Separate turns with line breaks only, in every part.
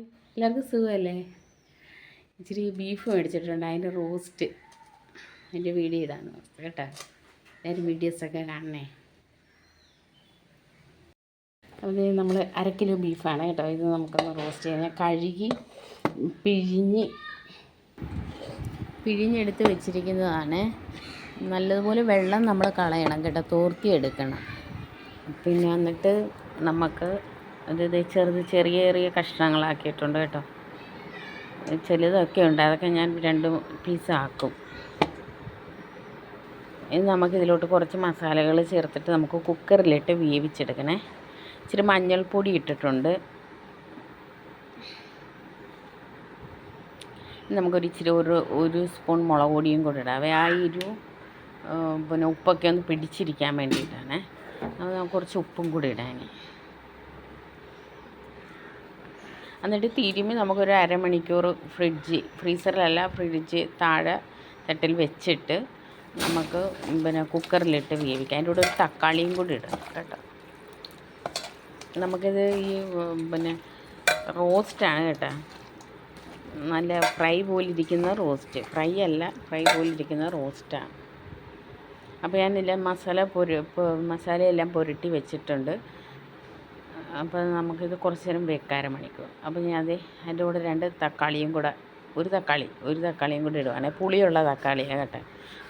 Hi എല്ലാവർക്കും സുഖമല്ലേ? ഇച്ചിരി ബീഫ് മേടിച്ചിട്ടുണ്ട്. അതിന്റെ റോസ്റ്റ് അതിന്റെ വീഡിയോ ഇതാണ്. കേട്ടോ? എല്ലാവരും വീഡിയോസൊക്കെ കാണണേ. അത് നമ്മൾ അര കിലോ ബീഫാണ് കേട്ടോ. ഇത് നമുക്കൊന്ന് റോസ്റ്റ് ചെയ്യാൻ കഴുകി പിഴിഞ്ഞ് പിഴിഞ്ഞെടുത്ത് വെച്ചിരിക്കുന്നതാണ്. നല്ലതുപോലെ വെള്ളം നമ്മൾ കളയണം കേട്ടോ. തോർത്തിയെടുക്കണം. പിന്നെ എന്നിട്ട് നമുക്ക് അത് ഇത് ചെറുത് ചെറിയ ചെറിയ കഷ്ണങ്ങളാക്കിയിട്ടുണ്ട് കേട്ടോ. ചിലതൊക്കെ ഉണ്ട് അതൊക്കെ ഞാൻ രണ്ട് പീസ് ആക്കും. ഇനി നമുക്ക് ഇതിലോട്ട് കുറച്ച് മസാലകൾ ചേർത്തിട്ട് നമുക്ക് കുക്കറിലിട്ട് വേവിച്ചെടുക്കണേ. ഇച്ചിരി മഞ്ഞൾപ്പൊടി ഇട്ടിട്ടുണ്ട്. നമുക്കൊരു ഇച്ചിരി ഒരു ഒരു സ്പൂൺ മുളക് പൊടിയും കൂടെ ഇടാം. ആ ഒരു പിന്നെ ഉപ്പൊക്കെ ഒന്ന് പിടിച്ചിരിക്കാൻ വേണ്ടിയിട്ടാണ്. അത് കുറച്ച് ഉപ്പും കൂടി ഇടാൻ എന്നിട്ട് തിരുമ്മി നമുക്കൊരു അരമണിക്കൂർ ഫ്രിഡ്ജ് ഫ്രീസറിലല്ല ഫ്രിഡ്ജ് താഴെ തട്ടിൽ വെച്ചിട്ട് നമുക്ക് പിന്നെ കുക്കറിലിട്ട് വേവിക്കാം. അതിന്റെ കൂടെ ഒരു തക്കാളിയും കൂടി ഇടണം കേട്ടോ. നമുക്കിത് ഈ പിന്നെ റോസ്റ്റാണ് കേട്ടോ. നല്ല ഫ്രൈ പോലിരിക്കുന്ന റോസ്റ്റ്. ഫ്രൈ അല്ല ഫ്രൈ പോലിരിക്കുന്ന റോസ്റ്റാണ്. അപ്പോൾ ഞാനില്ല മസാല പൊരു മസാലയെല്ലാം പുരട്ടി വെച്ചിട്ടുണ്ട്. അപ്പോൾ നമുക്കിത് കുറച്ച് നേരം വെക്കാര മണിക്കൂർ അപ്പോൾ ഞാൻ അത് അതിന്റെ കൂടെ രണ്ട് തക്കാളിയും കൂടെ ഒരു തക്കാളി ഒരു തക്കാളിയും കൂടി ഇടുവാണേ. പുളിയുള്ള തക്കാളിയാണ് കേട്ടോ.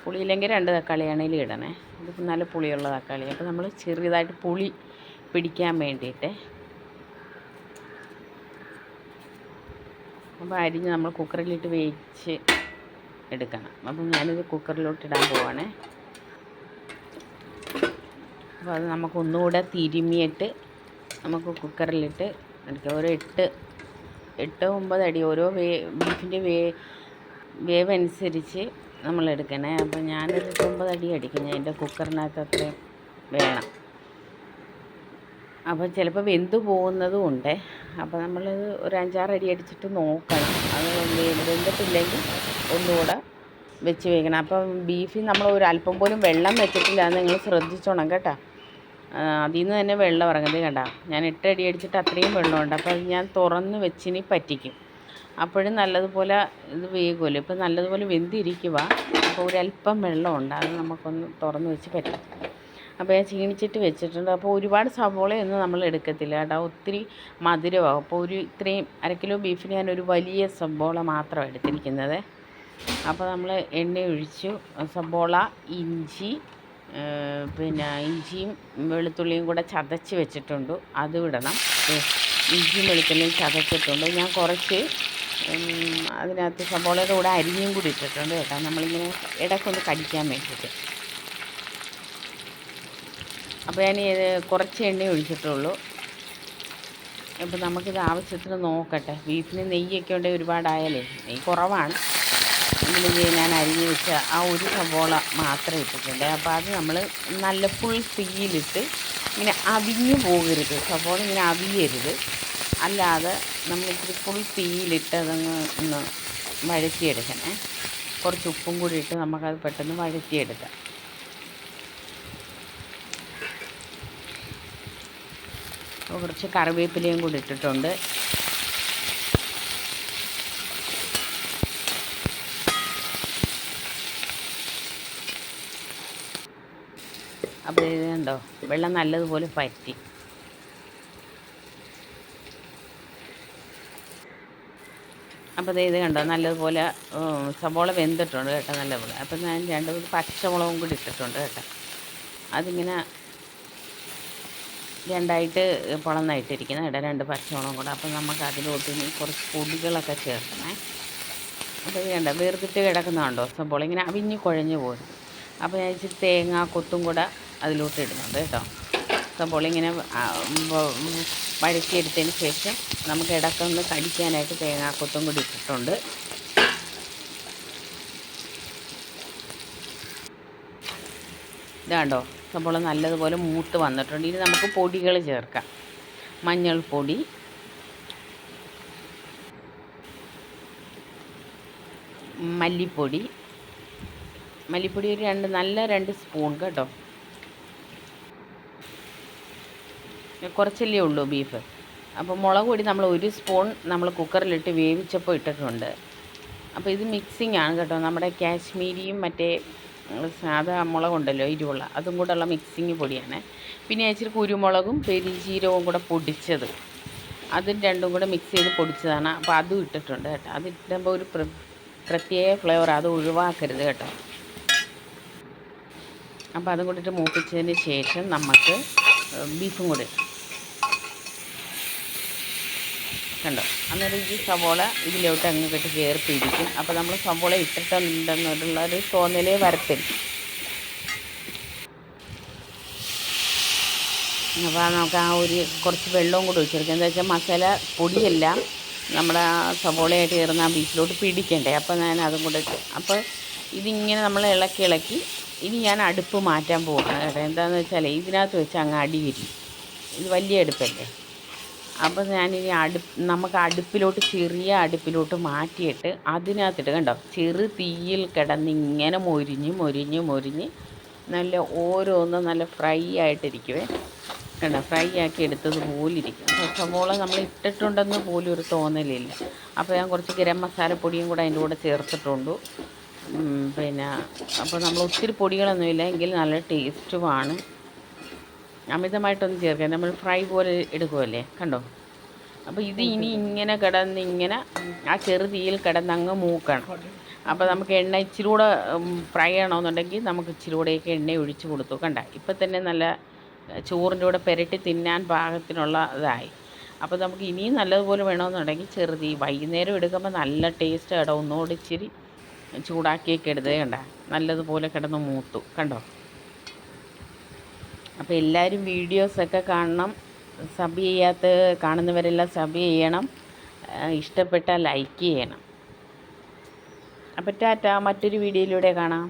പുളിയില്ലെങ്കിൽ രണ്ട് തക്കാളിയാണെങ്കിലും ഇടണേ. ഇതിപ്പോൾ നല്ല പുളിയുള്ള തക്കാളി അപ്പോൾ നമ്മൾ ചെറിയതായിട്ട് പുളി പിടിക്കാൻ വേണ്ടിയിട്ട് അപ്പോൾ അരിഞ്ഞ് നമ്മൾ കുക്കറിലിട്ട് വേവിച്ച് എടുക്കണം. അപ്പം ഞാനിത് കുക്കറിലോട്ട് ഇടാൻ പോവാണേ. അപ്പോൾ അത് നമുക്കൊന്നുകൂടെ തിരുമ്മിയിട്ട് നമുക്ക് കുക്കറിലിട്ട് എടുക്കാം. ഒരു എട്ട് എട്ട് ഒമ്പത് അടി ഓരോ വേ ബീഫിന്റെ വേ വേവ് അനുസരിച്ച് നമ്മൾ എടുക്കണേ. അപ്പോൾ ഞാനൊരു എട്ടൊമ്പത് അടി അടിക്കും. ഞാൻ എന്റെ കുക്കറിനകത്ത് അത്രയും വേണം. അപ്പോൾ ചിലപ്പോൾ വെന്ത് പോകുന്നതും ഉണ്ട്. അപ്പോൾ നമ്മൾ ഒരു അഞ്ചാറ് അടി അടിച്ചിട്ട് നോക്കണം. അത് വെന്തിട്ടില്ലെങ്കിൽ ഒന്നുകൂടെ വെച്ച് വയ്ക്കണം അപ്പം ബീഫിൽ നമ്മൾ ഒരു അല്പം പോലും വെള്ളം വെച്ചിട്ടില്ല നിങ്ങൾ ശ്രദ്ധിച്ചോണം കേട്ടോ. അതിൽ നിന്ന് തന്നെ വെള്ളം ഇറങ്ങുന്നത് കണ്ട. ഞാൻ എട്ടടി അടിച്ചിട്ട് അത്രയും വെള്ളമുണ്ട്. അപ്പോൾ ഞാൻ തുറന്ന് വെച്ചിനി പറ്റിക്കും. അപ്പോഴും നല്ലതുപോലെ ഇത് വേകുമല്ലോ ഇപ്പം നല്ലതുപോലെ വെന്തിരിക്കുക അപ്പോൾ ഒരല്പം വെള്ളമുണ്ട്. അത് നമുക്കൊന്ന് തുറന്ന് വെച്ച് പറ്റും. അപ്പോൾ ഞാൻ ചീണിച്ചിട്ട് വെച്ചിട്ടുണ്ട്. അപ്പോൾ ഒരുപാട് സവോളയൊന്നും നമ്മൾ എടുക്കത്തില്ല കേട്ടോ. ഒത്തിരി മധുരമാകും അപ്പോൾ ഒരു ഇത്രയും അര കിലോ ബീഫിന് ഞാൻ ഒരു വലിയ സവോള മാത്രം എടുത്തിരിക്കുന്നത്. അപ്പോൾ നമ്മൾ എണ്ണ ഒഴിച്ചു. സവോള ഇഞ്ചി പിന്നെ ഇഞ്ചിയും വെളുത്തുള്ളിയും കൂടെ ചതച്ച് വെച്ചിട്ടുണ്ട്. അത് ഇടണം ഇഞ്ചിയും വെളുത്തുള്ളിയും ചതച്ചിട്ടുണ്ട്. ഞാൻ കുറച്ച് അതിനകത്ത് സബോളയുടെ കൂടെ അരിഞ്ഞും കൂടി ഇട്ടിട്ടുണ്ട് കേട്ടോ. നമ്മളിങ്ങനെ ഇടയ്ക്കൊന്ന് കടിക്കാൻ വേണ്ടിയിട്ട്. അപ്പോൾ ഞാൻ കുറച്ച് എണ്ണ ഒഴിച്ചിട്ടുള്ളൂ. അപ്പോൾ നമുക്കിത് ആവശ്യത്തിന് നോക്കട്ടെ. ബീഫിന് നെയ്യൊക്കെ ഉണ്ടെങ്കിൽ ഒരുപാടായാലേ നെയ്യ് കുറവാണ്. എങ്കിലും ഞാൻ അരിഞ്ഞ് വെച്ച ആ ഒരു സവോള മാത്രം ഇട്ടിട്ടുണ്ട്. അപ്പോൾ അത് നമ്മൾ നല്ല ഫുൾ തീയിലിട്ട് ഇങ്ങനെ അവിഞ്ഞു പോകരുത്. സവോള ഇങ്ങനെ അവിയരുത്. അല്ലാതെ നമ്മൾ ഇത്തിരി ഫുൾ തീയിലിട്ട് അതങ്ങ് ഒന്ന് വഴറ്റിയെടുക്കണേ. കുറച്ച് ഉപ്പും കൂടി ഇട്ട് നമുക്കത് പെട്ടെന്ന് വഴറ്റിയെടുക്കാം. കുറച്ച് കറിവേപ്പിലയും കൂടി ഇട്ടിട്ടുണ്ട്. അപ്പോൾ ഇത് കണ്ടോ? വെള്ളം നല്ലതുപോലെ പറ്റി അപ്പോൾ ഇത് കണ്ടോ? നല്ലതുപോലെ സവോള വെന്തിട്ടുണ്ട് കേട്ടോ നല്ലപോലെ. അപ്പോൾ ഞാൻ രണ്ട് പച്ചമുളകും കൂടി ഇട്ടിട്ടുണ്ട് കേട്ടോ. അതിങ്ങനെ രണ്ടായിട്ട് പൊളന്നായിട്ടിരിക്കുന്നത് കേട്ടോ രണ്ട് പച്ചമുളകും കൂടെ. അപ്പോൾ നമുക്ക് അതിലോട്ട് ഇനി കുറച്ച് പൊടികളൊക്കെ ചേർക്കണേ. അപ്പോൾ ഇത് കണ്ടോ? വേർതിട്ട് കിടക്കുന്നതുണ്ടോ സവോള ഇങ്ങനെ അവിഞ്ഞ് കുഴഞ്ഞു പോരും അപ്പോൾ ഞാൻ ഇച്ചിരി തേങ്ങ കൊത്തും കൂടെ അതിലോട്ട് ഇടുന്നുണ്ട് കേട്ടോ. സബോള ഇങ്ങനെ വഴറ്റിയെടുത്തതിന് ശേഷം നമുക്ക് ഇടക്കൊന്ന് കടിക്കാനായിട്ട് തേങ്ങാക്കൊത്തും കൂടി ഇട്ടിട്ടുണ്ട്. ഇതാണ്ടോ സബോള നല്ലതുപോലെ മൂത്ത് വന്നിട്ടുണ്ട്. ഇനി നമുക്ക് പൊടികൾ ചേർക്കാം. മഞ്ഞൾപ്പൊടി. മല്ലിപ്പൊടി. മല്ലിപ്പൊടി ഒരു രണ്ട് നല്ല രണ്ട് സ്പൂൺ കേട്ടോ. കുറച്ചല്ലേ ഉള്ളൂ ബീഫ്. അപ്പോൾ മുളക് പൊടി നമ്മൾ ഒരു സ്പൂൺ നമ്മൾ കുക്കറിലിട്ട് വേവിച്ചപ്പോൾ ഇട്ടിട്ടുണ്ട്. അപ്പോൾ ഇത് മിക്സിംഗ് ആണ് കേട്ടോ. നമ്മുടെ കാശ്മീരിയും മറ്റേ സാധാ മുളകുണ്ടല്ലോ ഇരുവുള്ള. അതും കൂടെ ഉള്ള മിക്സിങ് പൊടിയാണ്. പിന്നെ ഇച്ചിരി കുരുമുളകും പെരിഞ്ചീരവും കൂടെ പൊടിച്ചത്. അതും രണ്ടും കൂടെ മിക്സ് ചെയ്ത് പൊടിച്ചതാണ്. അപ്പോൾ അതും ഇട്ടിട്ടുണ്ട് കേട്ടോ. അത് ഒരു പ്രത്യേക ഫ്ലേവർ അത് ഒഴിവാക്കരുത് കേട്ടോ. അപ്പോൾ അതും കൂടിയിട്ട് മൂപ്പിച്ചതിന് ശേഷം നമുക്ക് ബീഫും കൂടി ഇടാം. കണ്ടോ? അന്നേരം ഈ സവോള ഇതിലോട്ട് അങ്ങ് കെട്ടി കയറിപ്പിരിക്കും അപ്പോൾ നമ്മൾ സവോള ഇട്ടിട്ടുണ്ടെന്നുള്ള ഒരു തോന്നലേ വരത്തില്ല. അപ്പോൾ നമുക്ക് ആ ഒരു കുറച്ച് വെള്ളവും കൂടി ഒഴിച്ചെടുക്കാം. എന്താ വെച്ചാൽ മസാല പൊടിയെല്ലാം. നമ്മുടെ സവോളയായിട്ട് കയറുന്ന ആ ബീഫിലോട്ട് പിടിക്കണ്ടേ. അപ്പോൾ ഞാൻ അതും കൂടെ അപ്പോൾ ഇതിങ്ങനെ നമ്മൾ ഇളക്കി ഇളക്കി. ഇനി ഞാൻ അടുപ്പ് മാറ്റാൻ പോകണം കേട്ടോ. എന്താണെന്ന് വെച്ചാൽ ഇതിനകത്ത് വെച്ച് അങ്ങ് അടി ഇത് വലിയ അടുപ്പല്ലേ? അപ്പോൾ ഞാനിനി അടു നമുക്ക് അടുപ്പിലോട്ട് ചെറിയ അടുപ്പിലോട്ട് മാറ്റിയിട്ട് അതിനകത്തിട്ട് കണ്ടോ? ചെറു തീയിൽ കിടന്ന് ഇങ്ങനെ മൊരിഞ്ഞ് മൊരിഞ്ഞ് മൊരിഞ്ഞ് നല്ല ഓരോന്നും നല്ല ഫ്രൈ ആയിട്ടിരിക്കുവേ. കണ്ടോ? ഫ്രൈ ആക്കി എടുത്തത് പോലെ ഇരിക്കും സവോള നമ്മൾ ഇട്ടിട്ടുണ്ടെന്ന് പോലും ഒരു തോന്നലില്ല. അപ്പോൾ ഞാൻ കുറച്ച് ഗരം മസാലപ്പൊടിയും കൂടെ അതിന്റെ കൂടെ ചേർത്തിട്ടുണ്ട്. പിന്നെ അപ്പോൾ നമ്മൾ ഒത്തിരി പൊടികളൊന്നുമില്ല. എങ്കിൽ നല്ല ടേസ്റ്റുമാണ് അമിതമായിട്ടൊന്നും ചേർക്കാൻ നമ്മൾ ഫ്രൈ പോലെ എടുക്കുമല്ലേ കണ്ടോ? അപ്പോൾ ഇത് ഇനി ഇങ്ങനെ കിടന്ന് ഇങ്ങനെ ആ ചെറുതീയിൽ കിടന്ന് അങ്ങ് മൂക്കണം. അപ്പോൾ നമുക്ക് എണ്ണ ഇച്ചിരി കൂടെ ഫ്രൈ ആണോന്നുണ്ടെങ്കിൽ നമുക്ക് ഇച്ചിരി കൂടെയൊക്കെ എണ്ണ ഒഴിച്ച് കൊടുത്തു. കണ്ട? ഇപ്പം തന്നെ നല്ല ചോറിന്റെ കൂടെ പുരട്ടി തിന്നാൻ പാകത്തിനുള്ള ഇതായി. അപ്പോൾ നമുക്ക് ഇനിയും നല്ലതുപോലെ വേണമെന്നുണ്ടെങ്കിൽ ചെറുതി വൈകുന്നേരം എടുക്കുമ്പോൾ നല്ല ടേസ്റ്റ് കേട്ടോ ഒന്നുകൂടി ഇച്ചിരി ചൂടാക്കിയൊക്കെ എടുത്തേ കണ്ട? നല്ലതുപോലെ കിടന്ന് മൂത്തു. കണ്ടോ? അപ്പോൾ എല്ലാവരും വീഡിയോസൊക്കെ കാണണം. സബ് ചെയ്യാത്ത കാണുന്നവരെല്ലാം സബ് ചെയ്യണം. ഇഷ്ടപ്പെട്ടാൽ ലൈക്ക് ചെയ്യണം. അപ്പോൾ ടാറ്റ മറ്റൊരു വീഡിയോയിലൂടെ കാണാം.